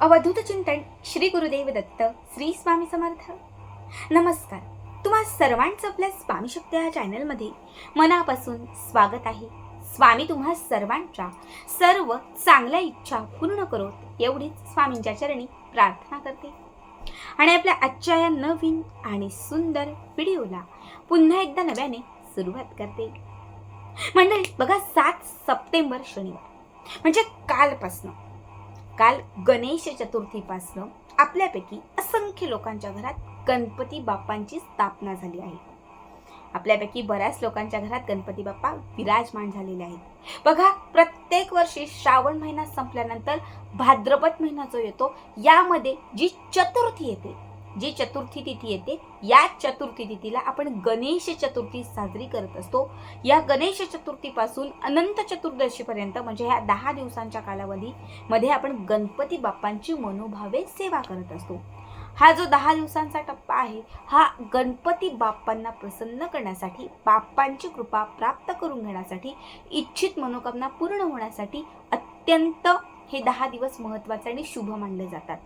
अवधूत चिंतन श्री गुरुदेव दत्त श्री स्वामी समर्थ. नमस्कार. तुम्हा सर्वांचं आपल्या स्वामी शक्त या चॅनलमध्ये मनापासून स्वागत आहे. स्वामी तुम्हा सर्वांच्या सर्व चांगल्या इच्छा पूर्ण करोत एवढीच स्वामींच्या चरणी प्रार्थना करते. आणि आपल्या आजच्या या नवीन आणि सुंदर व्हिडिओला पुन्हा एकदा नव्याने सुरुवात करते. मंडळी बघा सात सप्टेंबर शनिवार. म्हणजे कालपासनं. काल गणेश चतुर्थीपासनं आपल्यापैकी असंख्य लोकांच्या घरात गणपती बाप्पांची स्थापना झाली आहे. आपल्यापैकी बऱ्याच लोकांच्या घरात गणपती बाप्पा विराजमान झालेले आहेत. बघा प्रत्येक वर्षी श्रावण महिना संपल्यानंतर भाद्रपद महिना जो येतो यामध्ये जी चतुर्थी येते जी चतुर्थी तिथी येते या चतुर्थी तिथीला आपण गणेश चतुर्थी साजरी करत असतो. या गणेश चतुर्थीपासून अनंत चतुर्दशीपर्यंत म्हणजे ह्या दहा दिवसांच्या कालावधीमध्ये आपण गणपती बाप्पांची मनोभावे सेवा करत असतो. हा जो दहा दिवसांचा टप्पा आहे हा गणपती बाप्पांना प्रसन्न करण्यासाठी बाप्पांची कृपा प्राप्त करून घेण्यासाठी इच्छित मनोकामना पूर्ण होण्यासाठी अत्यंत हे दहा दिवस महत्त्वाचे आणि शुभ मानले जातात.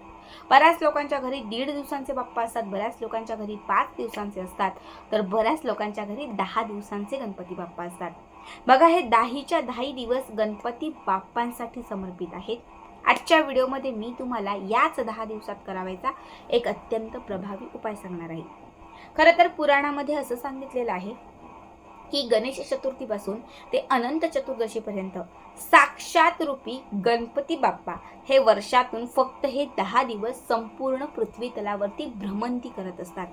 बऱ्याच लोकांच्या घरी दीड दिवसांचे बाप्पा असतात बऱ्याच लोकांच्या घरी पाच दिवसांचे असतात तर बऱ्याच लोकांच्या घरी दहा दिवसांचे गणपती बाप्पा असतात. बघा हे दाहीच्या दहाही दिवस गणपती बाप्पांसाठी समर्पित आहेत. आजच्या व्हिडिओमध्ये मी तुम्हाला याच दहा दिवसात करावायचा एक अत्यंत प्रभावी उपाय सांगणार आहे. खरं तर पुराणामध्ये असं सांगितलेलं आहे की गणेश चतुर्थीपासून ते अनंत चतुर्दशीपर्यंत साक्षात रूपी गणपती बाप्पा हे वर्षातून फक्त हे दहा दिवस संपूर्ण पृथ्वी तलावरती भ्रमंती करत असतात.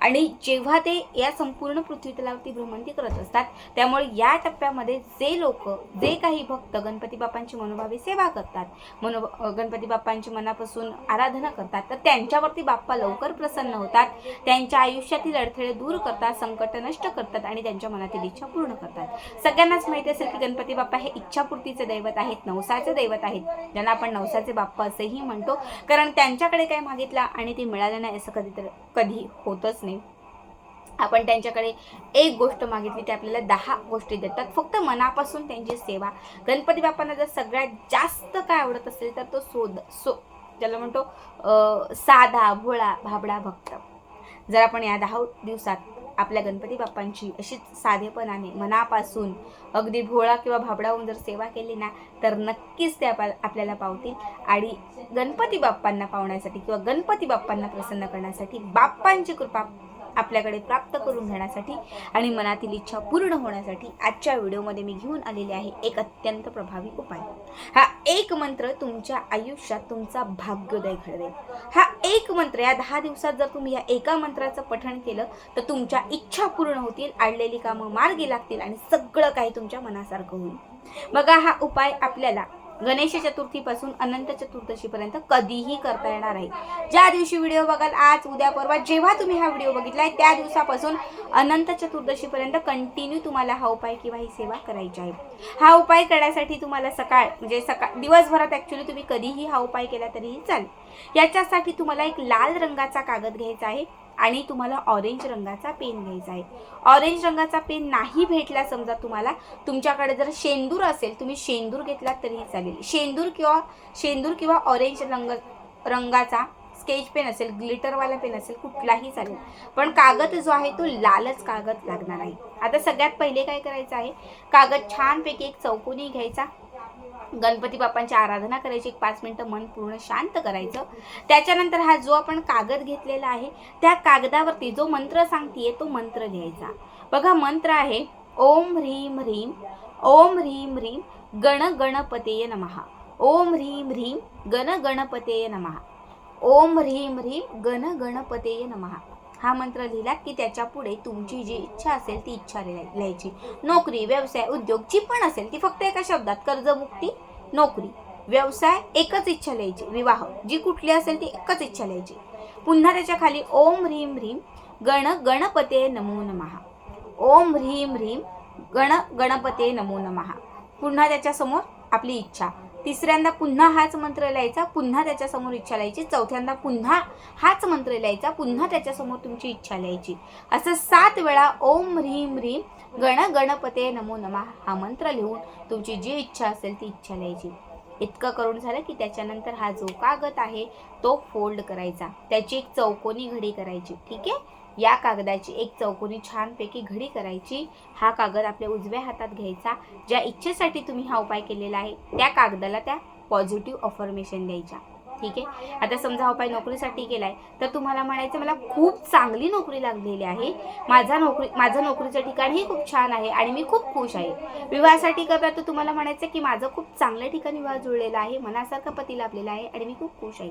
आणि जेव्हा ते या संपूर्ण पृथ्वी तलावरती भ्रमंती करत असतात त्यामुळे या टप्प्यामध्ये जे लोक जे काही भक्त गणपती बाप्पांची मनोभावी सेवा करतात मनो गणपती बाप्पांची मनापासून आराधना करतात तर त्यांच्यावरती बाप्पा लवकर प्रसन्न होतात त्यांच्या आयुष्यातील अडथळे दूर करतात संकट नष्ट करतात आणि त्यांच्या मनातील इच्छा पूर्ण करतात. सगळ्यांनाच माहिती असेल की गणपती बाप्पा हे इच्छापूर्तीचे दैवत आहेत नवसाचे दैवत आहेत. ज्यांना आपण नवसाचे बाप्पा असेही म्हणतो. कारण त्यांच्याकडे काय मागितलं आणि ते मिळालं नाही असं कधी तर कधी होतच नाही. आपण त्यांच्याकडे एक गोष्ट मागितली ते आपल्याला दहा गोष्टी देतात. फक्त मनापासून त्यांची सेवा. गणपती बाप्पांना जर सगळ्यात जास्त काय आवडत असेल तर तो सोद सो ज्याला म्हणतो साधा भोळा भाबडा भक्त. जर आपण या दहा दिवसात आपल्या गणपती बाप्पांची अशीच साधेपणाने मनापासून अगदी भोळा किंवा भाबडा होऊन जर सेवा केली ना तर नक्कीच ते आपल्या आपल्याला पावतील. आणि गणपती बाप्पांना पावण्यासाठी किंवा गणपती बाप्पांना प्रसन्न करण्यासाठी बाप्पांची कृपा आपल्याकडे प्राप्त करून घेण्यासाठी आणि मनातील इच्छा पूर्ण होण्यासाठी आजच्या व्हिडिओमध्ये मी घेऊन आलेले आहे एक अत्यंत प्रभावी उपाय. हा एक मंत्र तुमच्या आयुष्यात तुमचा भाग्योदय घडवेल. हा एक मंत्र या दहा दिवसात जर तुम्ही या एका मंत्राचं पठण केलं तर तुमच्या इच्छा पूर्ण होतील आडलेली कामं मार्गी लागतील आणि सगळं काही तुमच्या मनासारखं होईल. बघा हा उपाय आपल्याला गणेश चतुर्थीपासून अनंत चतुर्दशीपर्यंत कधीही करता येणार आहे. ज्या दिवशी व्हिडिओ बघाल आज उद्या परवा जेव्हा तुम्ही हा व्हिडिओ बघितलाय त्या दिवसापासून अनंत चतुर्दशीपर्यंत कंटिन्यू तुम्हाला हा उपाय किंवा ही सेवा करायची आहे. हा उपाय करण्यासाठी तुम्हाला सकाळ म्हणजे सकाळ दिवसभरात ॲक्च्युली तुम्ही कधीही हा उपाय केला तरीही चालेल. याच्यासाठी तुम्हाला एक लाल रंगाचा कागद घ्यायचा आहे. आणि तुम्हाला ऑरेंज रंगाचा पेन घ्यायचा आहे. ऑरेंज रंगाचा पेन नाही भेटला समजा तुम्हाला तुमच्याकडे जर शेंदूर असेल तुम्ही शेंदूर घेतलात तरीही चालेल. शेंदूर किंवा शेंदूर किंवा ऑरेंज रंग रंगाचा स्केच पेन असेल ग्लिटरवाला पेन असेल कुठलाही चालेल. पण कागद जो आहे तो लालच कागद लागणार आहे. आता सगळ्यात पहिले काय करायचं आहे? कागद छानपैकी एक चौकोनी घ्यायचा. गणपती बाप्पांची आराधना करायची एक पाच मिनटं मन पूर्ण शांत करायचं. त्याच्यानंतर हा जो आपण कागद घेतलेला आहे त्या कागदावरती जो मंत्र सांगतीये तो मंत्र लिहायचा. बघा मंत्र आहे ओम ह्रीम ह्रीम ओम ह्रीम ह्रीम गण गणपतेय नमः. ओम ह्रीम ह्रीम गण गणपतेय नमः. ओम ह्रीम ह्रीम गण गणपतेय नमः. हा मंत्र लिहिलात की त्याच्या पुढे तुमची जी इच्छा असेल ती इच्छा लिहाय- लिहायची नोकरी व्यवसाय उद्योग जी पण असेल ती फक्त एका शब्दात कर्जमुक्ती नोकरी. व्यवसाय एकच इच्छा लिहायची विवाह जी कुठली असेल ती एकच इच्छा लिहायची पुन्हा त्याच्याखाली ओम ह्रीम ह्रीम गण गणपते नमो नमहा. ओम ह्रीम ह्रीम गण गणपते नमो नमहा. पुन्हा त्याच्यासमोर आपली इच्छा. तिसऱ्यांदा पुन्हा हाच मंत्र लिहायचा पुन्हा त्याच्यासमोर इच्छा लिहायची चौथ्यांदा पुन्हा हाच मंत्र लिहायचा पुन्हा त्याच्यासमोर तुमची इच्छा लिहायची. असं सात वेळा ओम ह्रीम ह्रीम गण गणपते नमो नमः हा मंत्र लिहून तुमची जी इच्छा असेल ती इच्छा लिहायची. इतकं करून झालं की त्याच्यानंतर हा जो कागद आहे तो फोल्ड करायचा. त्याची एक चौकोनी घडी करायची. ठीक आहे? या कागदाची एक चौकोनी छानपैकी घडी करायची. हा कागद आपल्या उजव्या हातात घ्यायचा. ज्या इच्छेसाठी तुम्ही हा उपाय केलेला आहे त्या कागदाला त्या पॉझिटिव्ह अफर्मेशन द्यायच्या. ठीक आहे? आता समजा हा उपाय नोकरीसाठी केलाय तर तुम्हाला म्हणायचं मला खूप चांगली नोकरी लागलेली आहे. माझा नोकरी माझं नोकरीचं ठिकाणही खूप छान आहे आणि मी खूप खुश आहे. विवाहासाठी करता तर तुम्हाला म्हणायचं की माझं खूप चांगल्या ठिकाणी विवाह जुळलेला आहे मनासारखा पती लाभलेला आहे आणि मी खूप खुश आहे.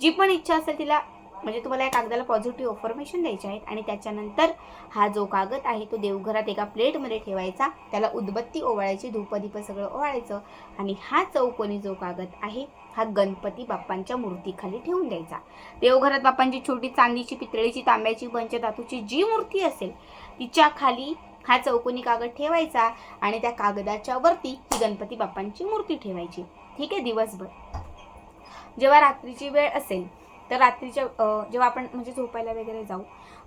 जी पण इच्छा असेल तिला म्हणजे तुम्हाला या कागदाला पॉझिटिव्ह ऑफर्मेशन द्यायचे आहेत आणि त्याच्यानंतर हा जो कागद आहे तो देवघरात एका प्लेटमध्ये ठेवायचा. त्याला उदबत्ती ओवाळायची धूपदीप सगळं ओवाळायचं आणि हा चौकोनी जो कागद आहे हा गणपती बाप्पांच्या मूर्तीखाली ठेवून द्यायचा. देवघरात बाप्पांची छोटी चांदीची पितळीची तांब्याची पंचधातूची जी मूर्ती असेल तिच्या खाली हा चौकोनी कागद ठेवायचा आणि त्या कागदाच्या वरती ही गणपती बाप्पांची मूर्ती ठेवायची. ठीक आहे दिवसभर. जेव्हा रात्रीची वेळ असेल तर रात्रीच्या जेव्हा आपण म्हणजे झोपायला वगैरे जाऊ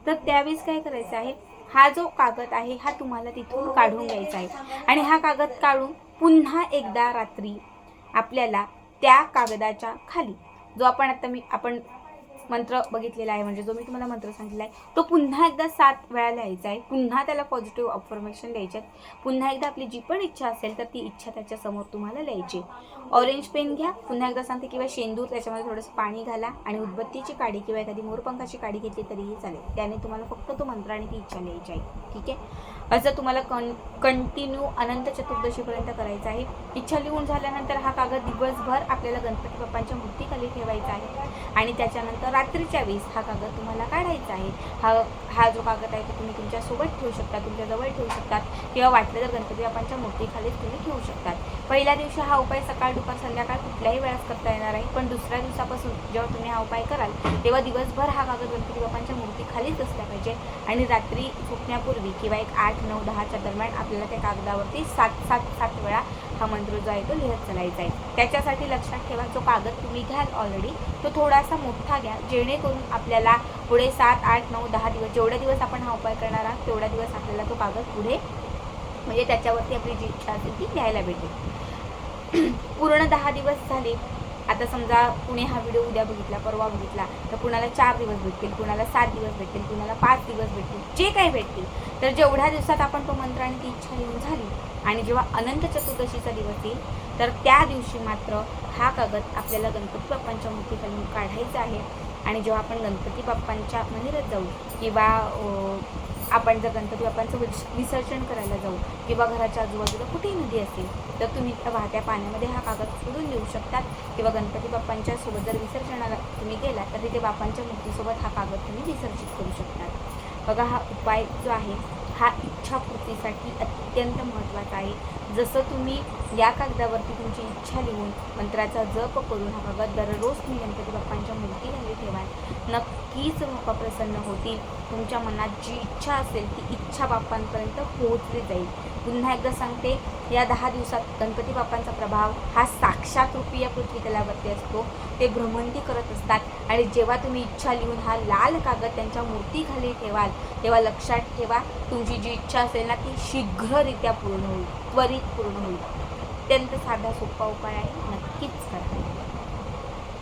तर त्यावेळेस काय करायचं आहे हा जो कागद आहे हा तुम्हाला तिथून काढून घ्यायचा आहे. आणि हा कागद काढून पुन्हा एकदा रात्री आपल्याला त्या कागदाच्या खाली जो आपण आता मी आपण मंत्र बघितलेला आहे म्हणजे जो मी तुम्हाला मंत्र सांगितला आहे तो पुन्हा एकदा सात वेळा लिहायचा आहे. पुन्हा त्याला पॉझिटिव्ह अफर्मेशन द्यायचे आहेत. पुन्हा एकदा आपली जी पण इच्छा असेल तर ती इच्छा त्याच्यासमोर तुम्हाला लिहायची ऑरेंज पेन घ्या. पुन्हा एकदा सांगते किंवा शेंदूर त्याच्यामध्ये थोडंसं पाणी घाला आणि उदबत्तीची काडी किंवा एखादी मोरपंखाची काडी घेतली तरीही चालेल. त्याने तुम्हाला फक्त तो मंत्र आणि ती इच्छा लिहायची आहे. ठीक आहे? असं तुम्हाला कं कंटिन्यू अनंत चतुर्दशीपर्यंत करायचं आहे. इच्छा लिहून झाल्यानंतर हा कागद दिवसभर आपल्याला गणपती बाप्पांच्या मूर्तीखाली ठेवायचा आहे. आणि त्याच्यानंतर रात्रीच्या वेळेस हा कागद तुम्हाला काढायचा आहे. हा हा जो कागद आहे तो तुम्ही तुमच्यासोबत ठेवू शकता तुमच्याजवळ ठेवू शकतात किंवा वाटलं तर गणपती बाप्पांच्या मूर्तीखालीच तुम्ही ठेवू शकतात पहिल्या दिवशी हा उपाय सकाळ दुपार संध्याकाळ कुठल्याही वेळास करता येणार आहे पण दुसऱ्या दिवसापासून जेव्हा तुम्ही हा उपाय कराल तेव्हा दिवसभर हा कागद गणपती बाप्पांच्या मूर्तीखालीच असला पाहिजे. आणि रात्री झोपण्यापूर्वी किंवा एक आठ नऊ दहाच्या दरम्यान आपल्याला त्या कागदावरती सात सात सात वेळा हा मंत्र जो आहे तो लिहत चालायचा आहे. त्याच्यासाठी लक्षात ठेवा जो कागद तुम्ही घ्याल ऑलरेडी तो थोडासा मोठा घ्या. जेणेकरून आपल्याला पुढे सात आठ नऊ दहा दिवस जेवढे दिवस आपण हा उपाय करणार आहात तेवढ्या दिवस आपल्याला तो कागद पुढे म्हणजे त्याच्यावरती आपली जी इच्छा असेल ती लिहायला भेटेल. पूर्ण दहा दिवस झाले आता समजा कुणी हा व्हिडिओ उद्या बघितला परवा बघितला तर कुणाला चार दिवस भेटतील कुणाला सात दिवस भेटतील कुणाला पाच दिवस भेटतील जे काही भेटतील तर जेवढ्या दिवसात आपण तो मंत्र आणि ती इच्छा येऊन झाली आणि जेव्हा अनंत चतुर्दशीचा दिवस येईल तर त्या दिवशी मात्र हा कागद आपल्याला गणपती बाप्पांच्या मूर्तीखाली काढायचा आहे. आणि जेव्हा आपण गणपती बाप्पांच्या मंदिरात जाऊ किंवा आपण जर गणपती बाप्पांचं विस विसर्जन करायला जाऊ किंवा घराच्या आजूबाजूला कुठेही नदी असेल तर तुम्ही त्या वाहत्या पाण्यामध्ये हा कागद सोडून देऊ शकतात. किंवा गणपती बाप्पांच्या सोबत जर विसर्जनाला तुम्ही गेला तर तिथे बाप्पांच्या मूर्तीसोबत हा कागद तुम्ही विसर्जित करू शकतात. बघा हा उपाय जो आहे हा इच्छापूर्तीसाठी अत्यंत महत्त्वाचा आहे. जसं तुम्ही या कागदावरती तुमची इच्छा लिहून मंत्राचा जप करून हा कागद दररोज तुम्ही गणपती बाप्पांच्या मूर्तीमध्ये ठेवाल. नक्कीच बाप्पा प्रसन्न होतील. तुमच्या मनात जी इच्छा असेल ती इच्छा बाप्पांपर्यंत पोहोचली जाईल. पुन्हा एकदा सांगते या दहा दिवसात गणपती बाप्पांचा प्रभाव हा साक्षात रूपी या पृथ्वी तलावरती असतो. ते भ्रमंती करत असतात आणि जेव्हा तुम्ही इच्छा लिहून हा लाल कागद त्यांच्या मूर्तीखाली ठेवाल तेव्हा लक्षात ठेवा तुमची जी इच्छा असेल ना ती शीघ्ररित्या पूर्ण होईल. त्वरित पूर्ण होईल अत्यंत साधा सोपा उपाय आहे नक्कीच करा